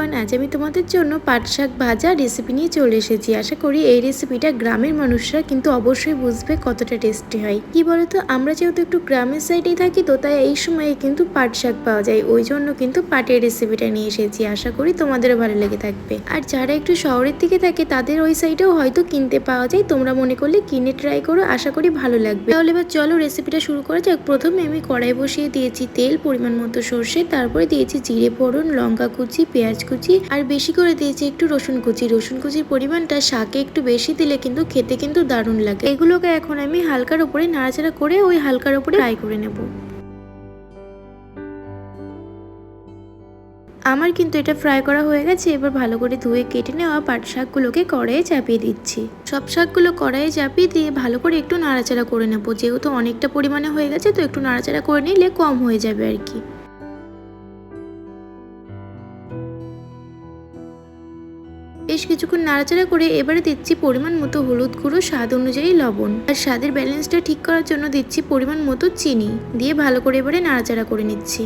Everyone আজ আমি তোমাদের জন্য পাট শাক ভাজা রেসিপি নিয়ে চলে এসেছি। আশা করি এই রেসিপিটা গ্রামের মানুষরা কিন্তু অবশ্যই বুঝবে কতটা টেস্টি হয়। কি বলতো, আমরা যেহেতু একটু গ্রামের সাইডেই থাকি তো তাই এই সময়ে কিন্তু পাট শাক পাওয়া যায়। ওই জন্য কিন্তু পাটের রেসিপিটা নিয়ে এসেছি। আশা করি তোমাদেরও ভালো লেগে থাকবে। আর যারা একটু শহরের দিকে থাকে তাদের ওই সাইডেও হয়তো কিনতে পাওয়া যায়। তোমরা মনে করলে কিনে ট্রাই করো, আশা করি ভালো লাগবে। তাহলে এবার চলো রেসিপিটা শুরু করা যাক। প্রথমে আমি কড়াই বসিয়ে দিয়েছি তেল, পরিমাণ মতো সর্ষে, তারপরে দিয়েছি জিরে, ফোড়ন, লঙ্কা কুচি, পেঁয়াজ কুচি আর বেশি করে দিয়েছি একটু রসুন কুচি। রসুন কুচির পরিমাণটা শাকে একটু বেশি দিলে কিন্তু খেতে কিন্তু দারুণ লাগে। এগুলোকে এখন আমি হালকার উপরে নাড়াচাড়া করে ওই হালকার উপরে ফ্রাই করে নেব। আমার কিন্তু এটা ফ্রাই করা হয়ে গেছে, এবার ভালো করে ধুয়ে কেটে নেওয়া পাট শাকগুলোকে কড়াইয়ে চাপিয়ে দিচ্ছি। সব শাকগুলো কড়াইয়ে চাপিয়ে দিয়ে ভালো করে একটু নাড়াচাড়া করে নেব। যেহেতু অনেকটা পরিমাণে হয়ে গেছে, তো একটু নাড়াচাড়া করে নিলে কম হয়ে যাবে আর কি। বেশ কিছুক্ষণ নাড়াচাড়া করে এবারে দিচ্ছি পরিমাণ মতো হলুদ গুঁড়ো, স্বাদ অনুযায়ী লবণ। আর স্বাদের ব্যালেন্সটা ঠিক করার জন্য দিচ্ছি পরিমাণ মতো চিনি। দিয়ে ভালো করে এবারে নাড়াচাড়া করে নিচ্ছি।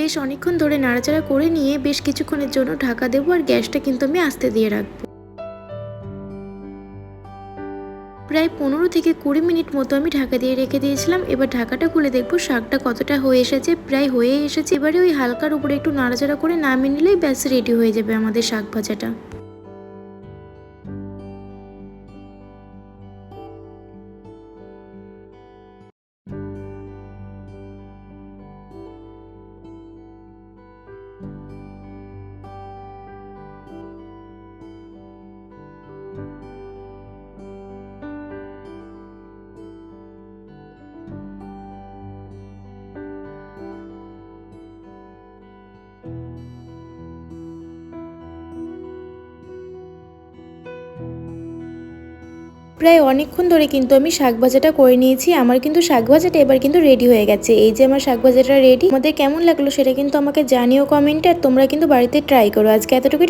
বেশ অনেকক্ষণ ধরে নাড়াচাড়া করে নিয়ে বেশ কিছুক্ষণের জন্য ঢাকা দেবো আর গ্যাসটা কিন্তু আমি আস্তে দিয়ে রাখব। প্রায় পনেরো থেকে কুড়ি মিনিট মতো আমি ঢাকা দিয়ে রেখে দিয়েছিলাম। এবার ঢাকাটা খুলে দেখব শাকটা কতটা হয়ে এসেছে। প্রায় হয়ে এসেছে। এবারে ওই হালকার উপরে একটু নাড়াচাড়া করে নামিয়ে নিলেই ব্যাস রেডি হয়ে যাবে আমাদের শাক ভাজাটা। প্রায় অনেকক্ষণ ধরে কিন্তু আমি শাক ভাজাটা করে নিয়েছি, আমার কিন্তু শাক ভাজাটা এবার কিন্তু রেডি হয়ে গেছে। এই যে আমার শাক ভাজাটা রেডি আমাদের কেমন লাগল সেটা কিন্তু আমাকে জানিও কমেন্টে আর তোমরা কিন্তু বাড়িতে ট্রাই করো। আজকে এতটুকুই